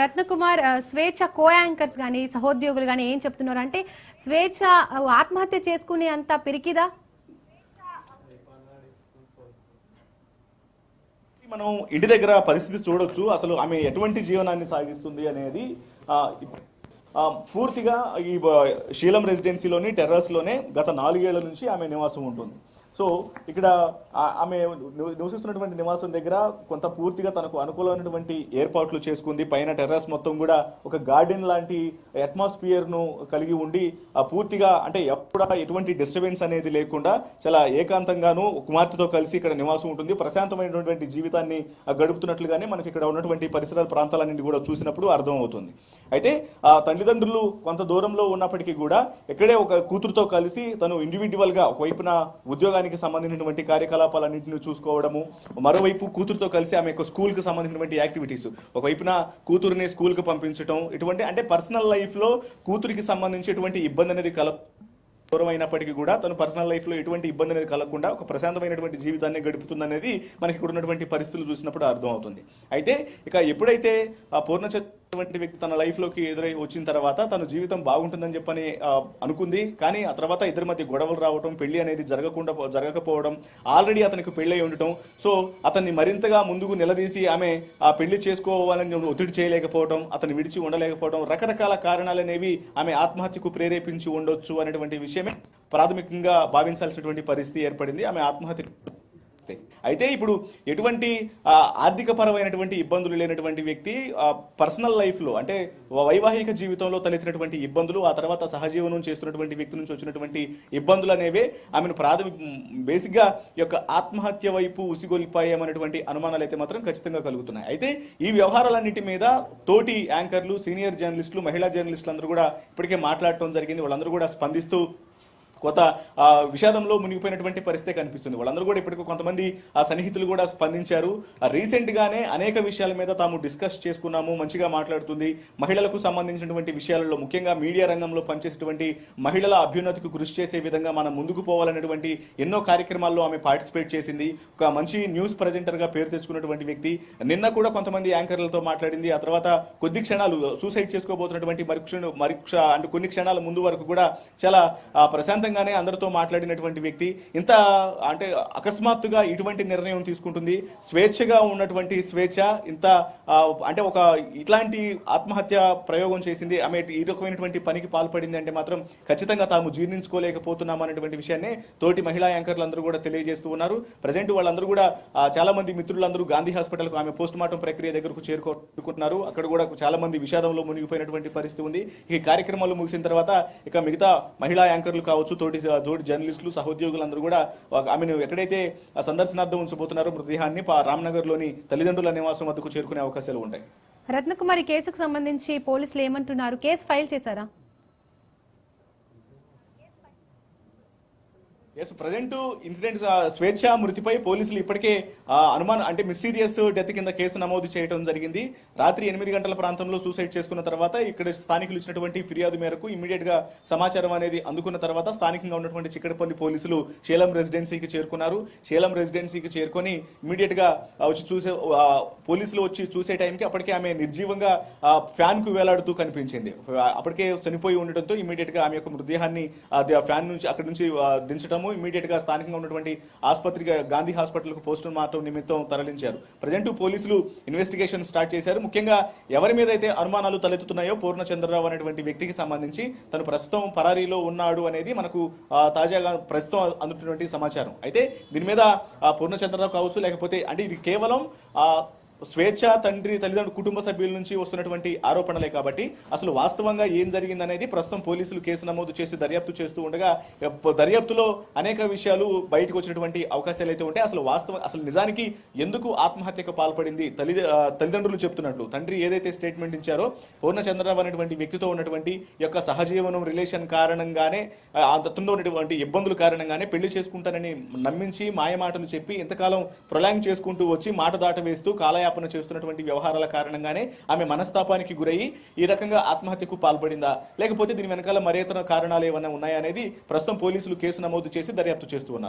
రత్నకుమార్ స్వేచ్ఛ కో యాంకర్స్ కానీ సహోద్యోగులు కానీ ఏం చెప్తున్నారు అంటే స్వేచ్ఛ ఆత్మహత్య చేసుకునే అంత పిరికిదా? మనం ఇంటి దగ్గర పరిస్థితి చూడొచ్చు. అసలు ఆమె ఎటువంటి జీవనాన్ని సాగిస్తుంది అనేది పూర్తిగా ఈ శీలం రెసిడెన్సీలోని టెర్రస్లోనే గత నాలుగేళ్ళ నుంచి ఆమె నివాసం ఉంటుంది. సో ఇక్కడ ఆమె నివసిస్తున్నటువంటి నివాసం దగ్గర కొంత పూర్తిగా తనకు అనుకూలమైనటువంటి ఏర్పాట్లు చేసుకుంది. పైన టెర్రస్ మొత్తం కూడా ఒక గార్డెన్ లాంటి అట్మాస్ఫియర్ను కలిగి ఉండి ఆ పూర్తిగా అంటే ఎప్పుడా ఎటువంటి డిస్టర్బెన్స్ అనేది లేకుండా చాలా ఏకాంతంగాను కుమార్తెతో కలిసి ఇక్కడ నివాసం ఉంటుంది. ప్రశాంతమైనటువంటి జీవితాన్ని గడుపుతున్నట్లుగానే మనకి ఇక్కడ ఉన్నటువంటి పరిసరాల ప్రాంతాలన్నింటి కూడా చూసినప్పుడు అర్థం అవుతుంది అయితే ఆ తల్లిదండ్రులు కొంత దూరంలో ఉన్నప్పటికీ కూడా ఇక్కడే ఒక కూతురుతో కలిసి తను ఇండివిజువల్గా ఒకవైపున ఉద్యోగానికి సంబంధించినటువంటి కార్యకలాపాలన్నింటినీ చూసుకోవడము మరోవైపు కూతురుతో కలిసి ఆమె యొక్క స్కూల్కి సంబంధించినటువంటి యాక్టివిటీస్ ఒకవైపున కూతురుని స్కూల్కి పంపించడం ఇటువంటి అంటే పర్సనల్ లైఫ్లో కూతురికి సంబంధించేటువంటి ఇబ్బంది అనేది కల దూరమైనప్పటికీ కూడా తను పర్సనల్ లైఫ్లో ఎటువంటి ఇబ్బంది అనేది కలగకుండా ఒక ప్రశాంతమైనటువంటి జీవితాన్ని గడుపుతుందనేది మనకి ఇక్కడ ఉన్నటువంటి పరిస్థితులు చూసినప్పుడు అర్థం అవుతుంది అయితే ఇక ఎప్పుడైతే ఆ అటువంటి వ్యక్తి తన లైఫ్లోకి ఎదురై వచ్చిన తర్వాత తన జీవితం బాగుంటుందని చెప్పని అనుకుంది. కానీ ఆ తర్వాత ఇద్దరి మధ్య గొడవలు రావడం పెళ్ళి అనేది జరగకుండా జరగకపోవడం ఆల్రెడీ అతనికి పెళ్ళి అయి ఉండటం. సో అతన్ని మరింతగా ముందుకు నిలదీసి ఆమె ఆ పెళ్ళి చేసుకోవాలని ఒత్తిడి చేయలేకపోవడం అతను విడిచి ఉండలేకపోవడం రకరకాల కారణాలు అనేవి ఆమె ఆత్మహత్యకు ప్రేరేపించి ఉండొచ్చు అనేటువంటి విషయమే ప్రాథమికంగా భావించాల్సినటువంటి పరిస్థితి ఏర్పడింది. ఆమె ఆత్మహత్య అయితే ఇప్పుడు ఎటువంటి ఆర్థిక పరమైనటువంటి ఇబ్బందులు లేనటువంటి వ్యక్తి పర్సనల్ లైఫ్లో అంటే వైవాహిక జీవితంలో తలెత్తినటువంటి ఇబ్బందులు ఆ తర్వాత సహజీవనం చేస్తున్నటువంటి వ్యక్తి నుంచి వచ్చినటువంటి ఇబ్బందులు అనేవే ఆమెను ప్రాథమిక బేసిక్గా ఈ యొక్క ఆత్మహత్య వైపు ఉసిగొలిపాయేమనేటువంటి అనుమానాలు అయితే మాత్రం ఖచ్చితంగా కలుగుతున్నాయి. అయితే ఈ వ్యవహారాలన్నిటి మీద తోటి యాంకర్లు సీనియర్ జర్నలిస్టులు మహిళా జర్నలిస్టులు అందరూ కూడా ఇప్పటికే మాట్లాడటం జరిగింది. వాళ్ళందరూ కూడా స్పందిస్తూ కొత్త ఆ, విషాదంలో మునిగిపోయినటువంటి పరిస్థితి కనిపిస్తుంది. వాళ్ళందరూ కూడా ఇప్పటికీ కొంతమంది ఆ సన్నిహితులు కూడా స్పందించారు. రీసెంట్ గానే అనేక విషయాల మీద తాము డిస్కస్ చేసుకున్నాము మంచిగా మాట్లాడుతుంది. మహిళలకు సంబంధించినటువంటి విషయాలలో ముఖ్యంగా మీడియా రంగంలో పనిచేసేటువంటి మహిళల అభ్యున్నతికి కృషి చేసే విధంగా మనం ముందుకు పోవాలనేటువంటి ఎన్నో కార్యక్రమాల్లో ఆమె పార్టిసిపేట్ చేసింది. ఒక మంచి న్యూస్ ప్రజెంటర్గా పేరు తెచ్చుకున్నటువంటి వ్యక్తి. నిన్న కూడా కొంతమంది యాంకర్లతో మాట్లాడింది. ఆ తర్వాత కొద్ది క్షణాలు సూసైడ్ చేసుకోబోతున్నటువంటి మరి క్షణ- మరి అంటే కొన్ని క్షణాల ముందు వరకు కూడా చాలా ప్రశాంతంగా ప్రశాంతంగానే అందరితో మాట్లాడినటువంటి వ్యక్తి ఇంత అంటే అకస్మాత్తుగా ఇటువంటి నిర్ణయం తీసుకుంటుంది. స్వేచ్ఛగా ఉన్నటువంటి స్వేచ్ఛ ఇంత అంటే ఒక ఇట్లాంటి ఆత్మహత్య ప్రయోగం చేసింది ఆమె ఈ రకమైనటువంటి పనికి పాల్పడింది అంటే మాత్రం ఖచ్చితంగా తాము జీర్ణించుకోలేకపోతున్నాం అనేటువంటి విషయాన్ని తోటి మహిళా యాంకర్లు అందరూ కూడా తెలియజేస్తూ ఉన్నారు. ప్రజెంట్ వాళ్ళందరూ కూడా చాలా మంది మిత్రులందరూ గాంధీ హాస్పిటల్కు ఆమె పోస్ట్ మార్టం ప్రక్రియ దగ్గరకు చేరుకుంటున్నారు. అక్కడ కూడా చాలా మంది విషాదంలో మునిగిపోయినటువంటి పరిస్థితి ఉంది. ఈ కార్యక్రమాలు ముగిసిన తర్వాత ఇక మిగతా మహిళా యాంకర్లు కావచ్చు తోటి తోటి జర్నలిస్టులు సహోద్యోగులు అందరూ కూడా ఆమెను ఎక్కడైతే సందర్శనార్థం ఉంచబోతున్నారో మృతదేహాన్ని పా- రామ్నగర్లోని తల్లిదండ్రుల నివాసం వద్దకు చేరుకునే అవకాశాలు ఉంటాయి. రత్నకుమారి కేసుకు సంబంధించి పోలీసులు ఏమంటున్నారు? కేసు ఫైల్ చేశారా? ఎస్ ప్రజెంట్ ఇన్సిడెంట్ స్వేచ్ఛ మృతిపై పోలీసులు ఇప్పటికే అనుమానం అంటే మిస్టీరియస్ డెత్ కింద కేసు నమోదు చేయడం జరిగింది. రాత్రి ఎనిమిది గంటల ప్రాంతంలో సూసైడ్ చేసుకున్న తర్వాత ఇక్కడ స్థానికులు ఇచ్చినటువంటి ఫిర్యాదు మేరకు ఇమీడియట్గా సమాచారం అనేది అందుకున్న తర్వాత స్థానికంగా ఉన్నటువంటి చిక్కడపల్లి పోలీసులు శేలం రెసిడెన్సీకి చేరుకున్నారు. శేలం రెసిడెన్సీకి చేరుకొని ఇమీడియట్గా వచ్చి చూసే పోలీసులు వచ్చి చూసే టైంకి అప్పటికే ఆమె నిర్జీవంగా ఫ్యాన్కు వేలాడుతూ కనిపించింది. అప్పటికే చనిపోయి ఉండటంతో ఇమీడియట్గా ఆమె యొక్క మృతదేహాన్ని ఫ్యాన్ నుంచి అక్కడి నుంచి దించడము ఇమీడియట్గా స్థానికంగా ఉన్నటువంటి ఆసుపత్రికి గాంధీ హాస్పిటల్కు పోస్ట్ మార్టం నిమిత్తం తరలించారు. ప్రజెంట్ పోలీసులు ఇన్వెస్టిగేషన్ స్టార్ట్ చేశారు. ముఖ్యంగా ఎవరి మీద అయితే అనుమానాలు తలెత్తుతున్నాయో పూర్ణచంద్రరావు అనేటువంటి వ్యక్తికి సంబంధించి తను ప్రస్తుతం పరారీలో ఉన్నాడు అనేది మనకు తాజాగా ప్రస్తుతం అందుతున్నటువంటి సమాచారం. అయితే దీని మీద పూర్ణచంద్రరావు కావచ్చు లేకపోతే అంటే ఇది కేవలం స్వేచ్ఛ తండ్రి తల్లిదండ్రులు కుటుంబ సభ్యుల నుంచి వస్తున్నటువంటి ఆరోపణలే కాబట్టి అసలు వాస్తవంగా ఏం జరిగిందనేది ప్రస్తుతం పోలీసులు కేసు నమోదు చేసి దర్యాప్తు చేస్తూ ఉండగా దర్యాప్తులో అనేక విషయాలు బయటకు వచ్చినటువంటి అవకాశాలు అయితే ఉంటాయి అసలు వాస్తవం అసలు నిజానికి ఎందుకు ఆత్మహత్యకు పాల్పడింది? తల్లి తల్లిదండ్రులు చెప్తున్నట్లు తండ్రి ఏదైతే స్టేట్మెంట్ ఇచ్చారో పూర్ణచంద్రరావు అనేటువంటి వ్యక్తితో ఉన్నటువంటి యొక్క సహజీవనం రిలేషన్ కారణంగానే ఆ, ఉన్నటువంటి ఇబ్బందులు కారణంగానే పెళ్ళి చేసుకుంటానని నమ్మించి మాయమాటలు చెప్పి ఇంతకాలం ప్రొలాంగ్ చేసుకుంటూ వచ్చి మాట దాట వేస్తూ కాలయాపన చేస్తున్నటువంటి వ్యవహారాల కారణంగానే ఆమె మనస్తాపానికి గురయ్యి ఈ రకంగా ఆత్మహత్యకు పాల్పడిందా? లేకపోతే దీని వెనకాల మరేతర కారణాలు ఏమైనా ఉన్నాయా అనేది ప్రస్తుతం పోలీసులు కేసు నమోదు చేసి దర్యాప్తు చేస్తూ ఉన్నారు.